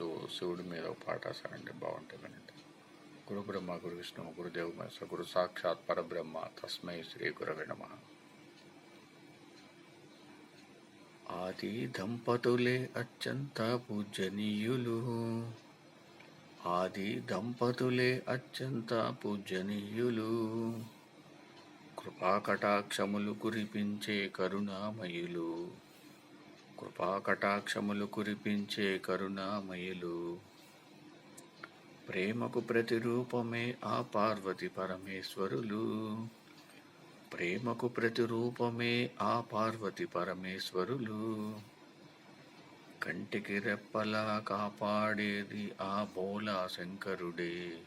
రోజు శివుడి మీద ఒక పాట బాగుంటుంది బాగుంటుందనండి గురు బ్రహ్మ గురు విష్ణు గురుదేవ మహేశ్వర గురు సాక్షాత్ పరబ్రహ్మ తస్మై శ్రీ గురవే నమ. ఆది దంపతులే అత్యంత పూజనీయులు. ఆది దంపతులే అత్యంత పూజనీయులు. కృపాకటాక్షములు కురిపించే కరుణామయులు. కృపాకటాక్షములు కురిపించే కరుణామయులు. ప్రేమకు ప్రతిరూపమే ఆ పార్వతి పరమేశ్వరులు. ప్రేమకు ప్రతిరూపమే ఆ పార్వతి పరమేశ్వరులు. కంటికి రెప్పలా కాపాడేది ఆ బోలా శంకరుడే.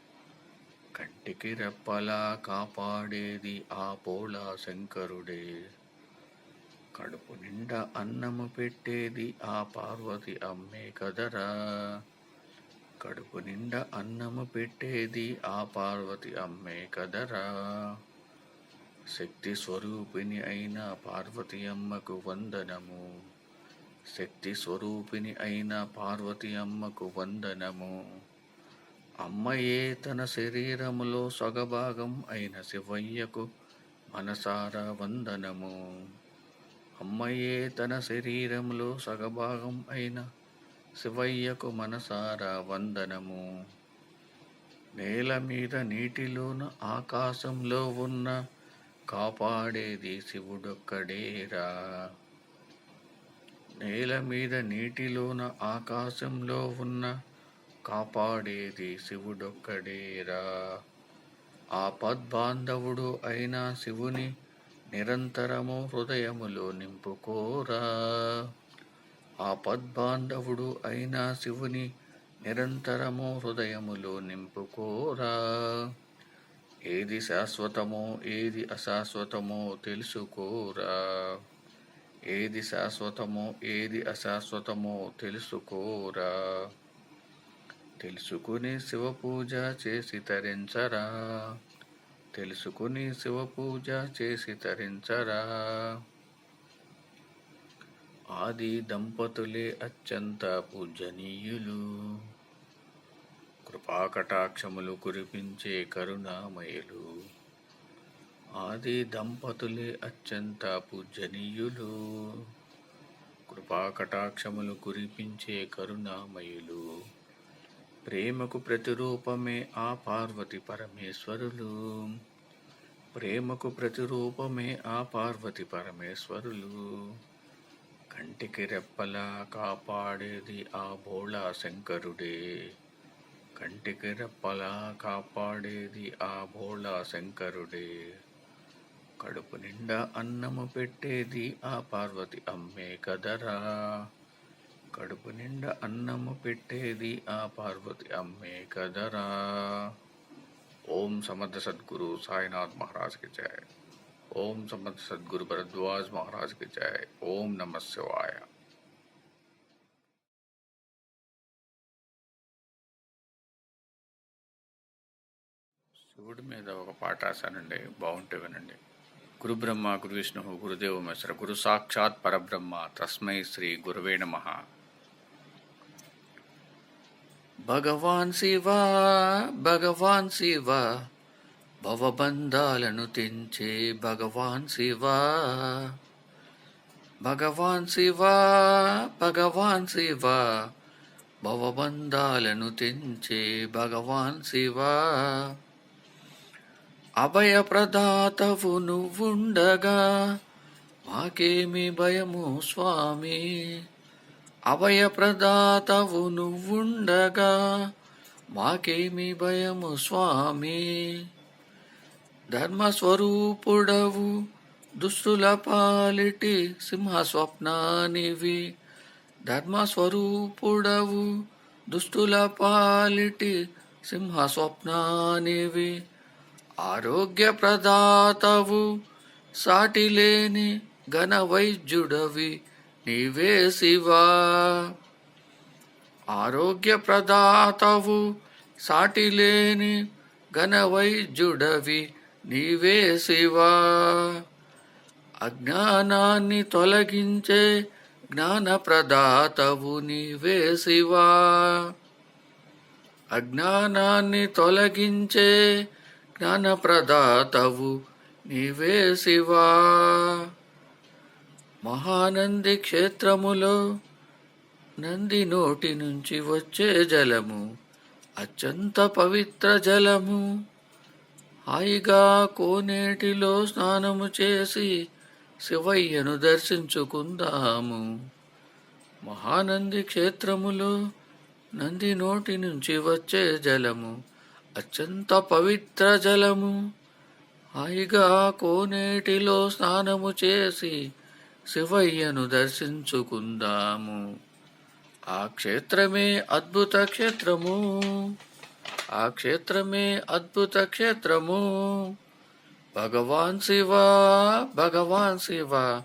కంటికి రెప్పలా కాపాడేది ఆ పోలా శంకరుడే. కడుపు నిండా అన్నము పెట్టేది ఆ పార్వతి అమ్మే కదరా. కడుపు నిండా అన్నము పెట్టేది ఆ పార్వతి అమ్మే కదరా. శక్తి స్వరూపిణి అయిన పార్వతి అమ్మకు వందనము. శక్తి స్వరూపిణి అయిన పార్వతి అమ్మకు వందనము. అమ్మయే తన శరీరములో సగభాగం అయిన శివయ్యకు మనసారా వందనము. అమ్మయే తన శరీరంలో సగభాగం అయిన శివయ్యకు మనసారా వందనము. నేల మీద నీటిలోన ఆకాశంలో ఉన్న కాపాడేది శివుడొక్కడేరా. నేల మీద నీటిలోన ఆకాశంలో ఉన్న కాపాడేది శివుడొక్కడేరా. ఆపద్బాంధవుడు అయిన శివుని నిరంతరము హృదయములో నింపుకోరా. ఆ ఆపద్బాంధవుడు అయిన శివుని నిరంతరము హృదయములో నింపుకోరా. ఏది శాశ్వతమో ఏది అశాశ్వతమో తెలుసుకోరా. ఏది శాశ్వతమో ఏది అశాశ్వతమో తెలుసుకోరా. తెలుసుకుని శివ పూజ చేసి తరించరా. తెలుసుకుని శివ పూజ చేసి తరించరా. ఆది దంపతులే అత్యంత పూజనీయులు. కృపాకటాక్షములు కురిపించే కరుణామయులు. ఆది దంపతులే అత్యంత పూజనీయులు. కృపాకటాక్షములు కురిపించే కరుణామయులు. ప్రేమకు ప్రతిరూపమే ఆ పార్వతి పరమేశ్వరులు. ప్రేమకు ప్రతిరూపమే ఆ పార్వతి పరమేశ్వరులు. కంటికి రెప్పలా కాపాడేది ఆ భోళా శంకరుడే. కంటికి రెప్పలా కాపాడేది ఆ భోళా శంకరుడే. కడుపు నిండా అన్నము పెట్టేది ఆ పార్వతి అమ్మే కదరా. కడుపు నిండా అన్నము పెట్టేది ఆ పార్వతి. అమ్మే కదరా. ఓం సమర్థ సద్గురు సాయినాథ్ మహారాజ్కి జయ. ఓం సమర్థ సద్గురు భరద్వాజ్ మహారాజ్కి జయ. ఓం నమ శివాయ. శివుడి మీద ఒక పాట రాశానండి. బాగుంటే వినండి. గురు బ్రహ్మ గురు విష్ణు గురుదేవ మహేశ్వర గురు సాక్షాత్ పరబ్రహ్మ తస్మై శ్రీ గురువే నమ. భగవాన్ శివ భగవాన్ శివ భవబంధాలను తెంచే భగవాన్ శివ. భగవాన్ శివ భగవాన్ శివ భవబంధాలను తెంచే భగవాన్ శివ. అభయప్రదాతవు నువ్వుండగా మాకేమి భయము స్వామి. అభయప్రదాతవు నువ్వుండగా మాకేమి భయము స్వామి? ధర్మస్వరూపుడవు దుష్టుల పాలిటి సింహ స్వప్నానివి ధర్మస్వరూపుడవు దుష్టుల పాలిటి సింహస్వప్నానివి. ఆరోగ్య ప్రదాతవు సాటిలేని ఘన వైద్యుడవి నీవే శివా. ఆరోగ్య ప్రదాతవు సాటిలేని ఘన వైద్యుడవి నీవే శివా. అజ్ఞానాన్ని తొలగించే జ్ఞానప్రదాతవు నీవే శివా. అజ్ఞానాన్ని తొలగించే జ్ఞానప్రదాతవు నీవే శివా. మహానంది క్షేత్రములో నంది నోటి నుంచి వచ్చే జలము అత్యంత పవిత్ర జలము. హాయిగా కోనేటిలో స్నానము చేసి శివయ్యను దర్శించుకుందాము. మహానంది క్షేత్రములో నంది నోటి నుంచి వచ్చే జలము అత్యంత పవిత్ర జలము. హాయిగా కోనేటిలో స్నానము చేసి శివయ్యను దర్శించుకుందాము. ఆ క్షేత్రమే అద్భుత క్షేత్రము. ఆ క్షేత్రమే అద్భుత క్షేత్రము. భగవాన్ శివ భగవాన్ శివ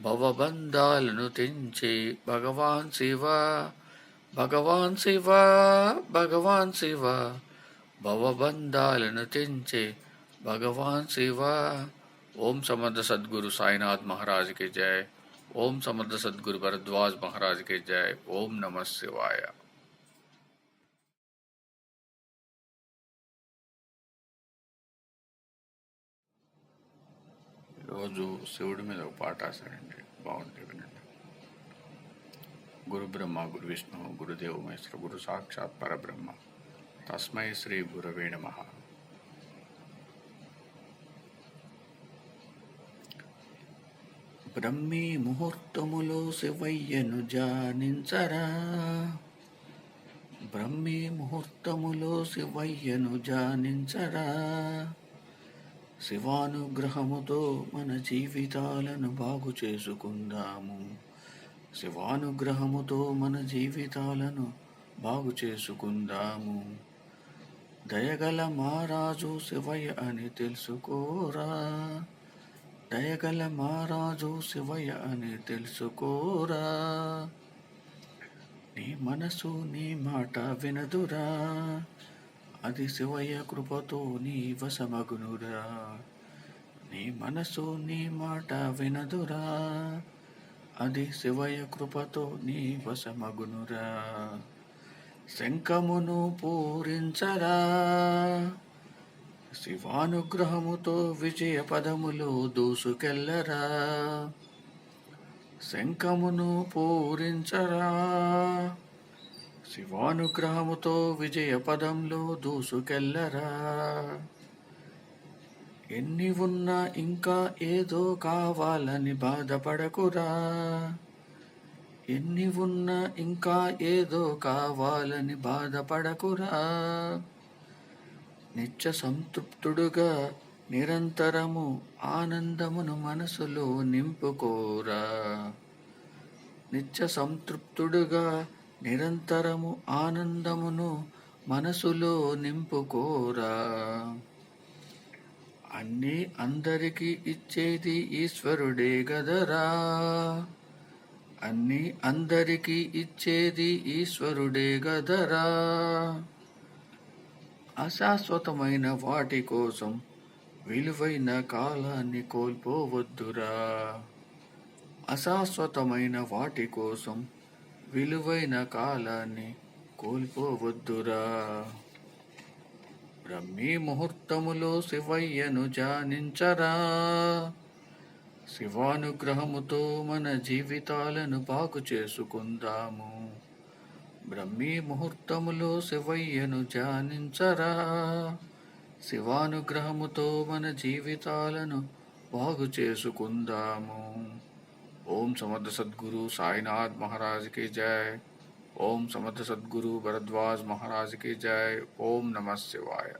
భవబంధాలను తెంచి భగవాన్ శివ భగవాన్ శివ భగవాన్ శివ భవబంధాలను తెంచి భగవాన్ శివ. ఓం సమర్థ సద్గురు సాయినాథ్ మహారాజ్కి జయ ఓం సమర్థ సద్గురు భరద్వాజ్ మహారాజ్కి జయ ఓం నమ శివాయ ఈరోజు శివుడి మీద ఒక పాట రాశాడండి బాగుంటే వినండి గురు బ్రహ్మ గురు విష్ణు గురుదేవ మహేశ్వర గురు సాక్షాత్ పరబ్రహ్మ తస్మై శ్రీ గురవే నమ బ్రహ్మీ ముహూర్తములో శివయ్యను జానించరా. బ్రహ్మీ ముహూర్తములో శివయ్యను జానించరా. శివానుగ్రహముతో మన జీవితాలను బాగు చేసుకుందాము. శివానుగ్రహముతో మన జీవితాలను బాగు చేసుకుందాము. దయగల మహారాజు శివయ్య అని తెలుసుకోరా. దయగల మహారాజు శివయ్య అని తెలుసుకోరా? నీ మనసు నీ మాట వినదురా? అది శివయ్య కృపతో నీ వశమగునురా. నీ మనసు నీ మాట వినదురా? అది శివయ్య కృపతో నీ వశమగునురా. శంఖమును పూరించరా? శివానుగ్రహముతో విజయ పదములు దూసుకెళ్ళరా. శంఖమును పూరించరా. శివానుగ్రహముతో విజయ పదంలో దూసుకెళ్ళరా. ఎన్ని ఉన్నా ఇంకా ఏదో కావాలని బాధపడకురా. ఎన్ని ఉన్నా ఇంకా ఏదో కావాలని బాధపడకురా. నిత్య సంతృప్తుడుగా నిరంతరము ఆనందమును మనసులో నింపుకోరా. నిత్య సంతృప్తుడుగా నిరంతరము ఆనందమును మనసులో నింపుకోరా. అన్నీ అందరికీ ఇచ్చేది ఈశ్వరుడే గదరా. అన్నీ అందరికీ ఇచ్చేది ఈశ్వరుడే గదరా. అశాశ్వతమైన వాటి కోసం విలువైన కాలాన్ని కోల్పోవద్దురా. అశాశ్వతమైన వాటి కోసం విలువైన కాలాన్ని కోల్పోవద్దురా. బ్రహ్మీ ముహూర్తములో శివయ్యను జానించరా. శివానుగ్రహముతో మన జీవితాలను బాగు చేసుకుందాము బ్రహ్మీ ముహూర్తములో శివయ్యను ధ్యానించరా. శివానుగ్రహముతో మన జీవితాలను బాగు చేసుకుందాము. ఓం సమర్థ సద్గురు సాయినాథ్ మహారాజ్కి జై. ఓం సమర్థ సద్గురు భరద్వాజ్ మహారాజ్కి జై. ఓం నమ శివాయ.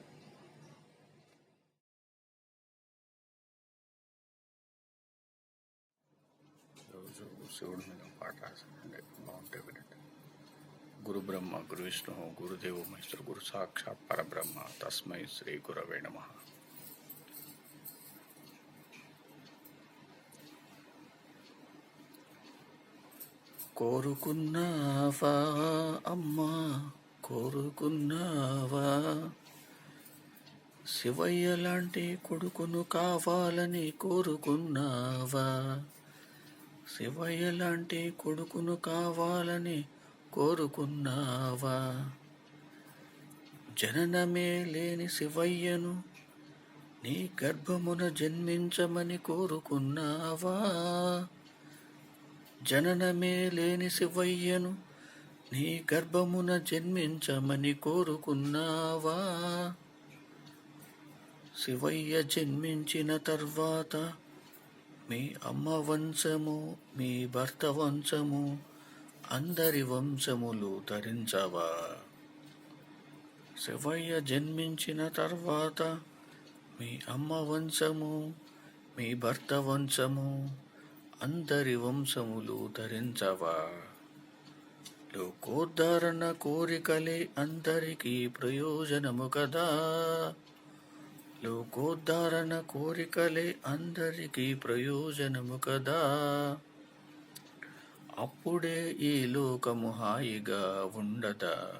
రోజు శివుడి మీద పాట రాశానండి బాగుంటే వినండి గురు బ్రహ్మ గురు విష్ణు గురుదేవు మహేశ్వర గురు సాక్షాత్ పరబ్రహ్మ. తస్మై శ్రీ గురవే నమ. కోరుకున్నావా అమ్మా కోరుకున్నావా? శివయ్య లాంటి కొడుకును కావాలని కోరుకున్నావా? శివయ్య లాంటి కొడుకును కావాలని కోరుకున్నావా? జననమే లేని శివయ్యను నీ గర్భమున జన్మించమని కోరుకున్నావా? జననమే లేని శివయ్యను నీ గర్భమున జన్మించమని కోరుకున్నావా? శివయ్య జన్మించిన తర్వాత మీ అమ్మ వంశము మీ భర్త వంశము అందరి వంశములు ధరించవా? శివయ్య జన్మించిన తర్వాత మీ అమ్మ వంశము మీ భర్త వంశము అందరి వంశములు ధరించవా? లోకోద్ధారణ కోరికలే అందరికీ ప్రయోజనము కదా? లోకోద్ధారణ కోరికలే అందరికీ ప్రయోజనము కదా? అప్పుడే ఈ లోకము హాయిగా ఉండదా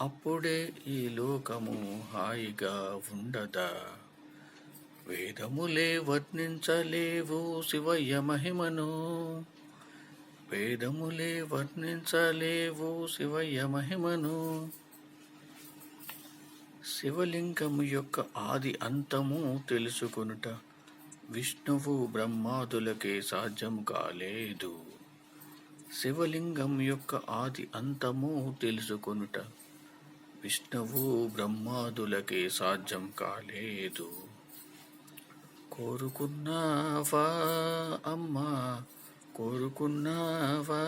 అప్పుడే ఈ లోకము హాయిగా ఉండదా వేదములే వర్ణించలేవు శివయ్య మహిమను. వేదములే వర్ణించలేవు శివయ్య మహిమను. శివలింగము యొక్క ఆది అంతము తెలుసుకొనుట విష్ణువు బ్రహ్మాదులకే సాధ్యం కాలేదు. శివలింగం యొక్క ఆది అంతము తెలుసుకొనుట. విష్ణువు బ్రహ్మాదులకే సాధ్యం కాలేదు. కోరుకున్నావా అమ్మా? కోరుకున్నావా?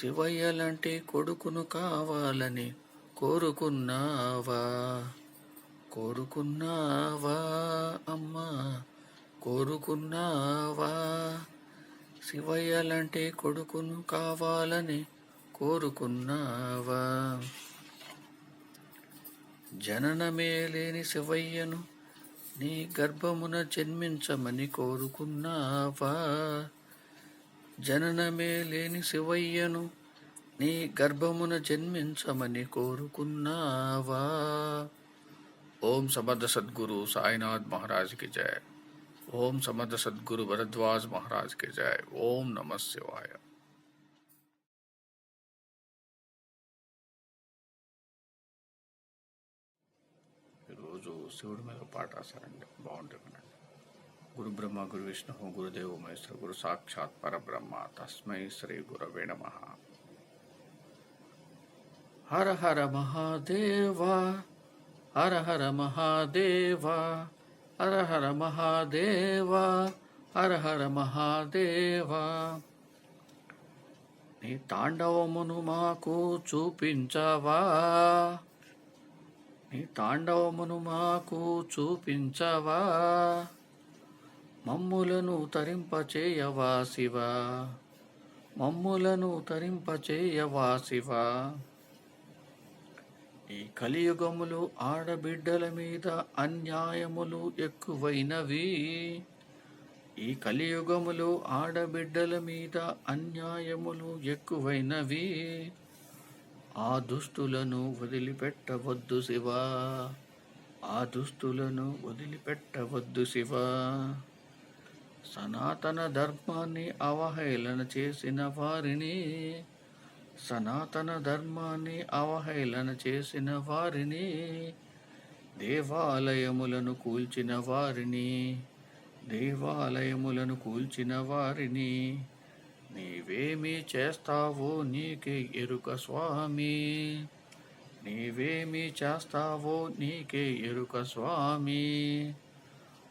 శివయ్య లాంటి కొడుకును కావాలని కోరుకున్నావా? కోరుకున్నావా అమ్మా? కోరుకున్నావా? శివయ్య లాంటి కొడుకును కావాలని కోరుకున్నావా? జననమే లేని శివయ్యను నీ గర్భమున జన్మించమని కోరుకున్నావా? జననమే లేని శివయ్యను నీ గర్భమున జన్మించమని కోరుకున్నావా? ఓం సమర్థ సద్గురు సాయినాథ్ మహారాజ్కి జయ. ఓం సమర్థ సద్గురు భరద్వాజ్ మహారాజ్కి జయ ఓం నమ శివాయ ఈరోజు శివుడి మీద పాట రాశారండి బాగుంటుందండి గురు బ్రహ్మ గురు విష్ణు గురుదేవ మహేశ్వర గురు సాక్షాత్ పరబ్రహ్మ తస్మై శ్రీ గురవే నమ హర హర మహాదేవా హర హర మహాదేవా హర హర మహాదేవ హర హర మహాదేవ. నీ తాండవమును మాకు చూపించవా? నీ తాండవమును మాకు చూపించవా? మమ్ములను తరింపచేయవా శివ? మమ్ములను తరింపచేయవా శివ? ఈ కలియుగములు ఆడబిడ్డల మీద అన్యాయములు ఎక్కువైనవి. ఈ కలియుగములు ఆడబిడ్డల మీద అన్యాయములు ఎక్కువైనవి. ఆ దుస్తులను వదిలిపెట్టవద్దు శివా. ఆ దుస్తులను వదిలిపెట్టవద్దు శివా. సనాతన ధర్మాన్ని అవహేళన చేసిన వారిని సనాతన ధర్మాన్ని అవహేళన చేసిన వారిని దేవాలయములను కూల్చిన వారిని దేవాలయములను కూల్చిన వారిని నీవేమి చేస్తావో నీకే ఎరుక స్వామి. నీవేమి చేస్తావో నీకే ఎరుక స్వామి.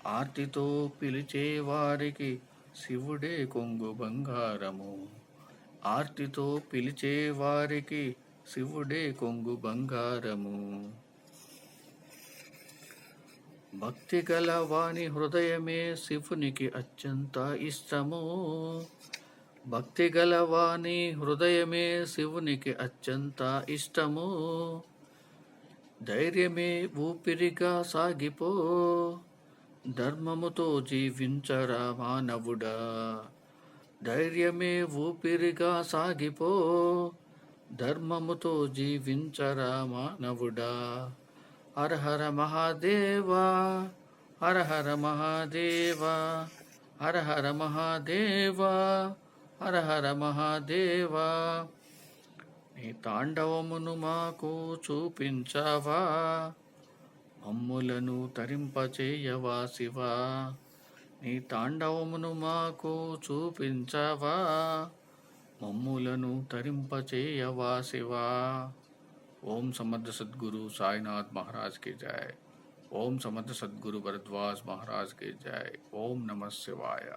ఆర్తితో పిలిచేవారికి శివుడే కొంగు బంగారము. ఆర్తితో పిలిచే వారికి శివుడే కొంగు బంగారము. భక్తి గల వాణి హృదయమే శివునికి అత్యంత ఇష్టము. భక్తి గల వాణి హృదయమే శివునికి అత్యంత ఇష్టము. ధైర్యమే ఊపిరిగా సాగిపో ధర్మముతో జీవించరా మానవుడా. ధైర్యమే ఊపిరిగా సాగిపో. ధర్మముతో జీవించరా మానవుడా. హర మహాదేవా హర హర మహాదేవా హర హర మహాదేవా హర హర మహాదేవా. నీ తాండవమును మాకు చూపించవా. మమ్ములను తరింపచేయవా శివా. నీ తాండవమును మాకు చూపించవా మమ్ములను తరింపచేయవా శివా. ఓం సమర్థ సద్గురు సాయినాథ్ మహారాజ్కి జయ ఓం సమర్థ సద్గురు భరద్వాజ్ మహారాజ్కి జయ ఓం నమ శివాయ.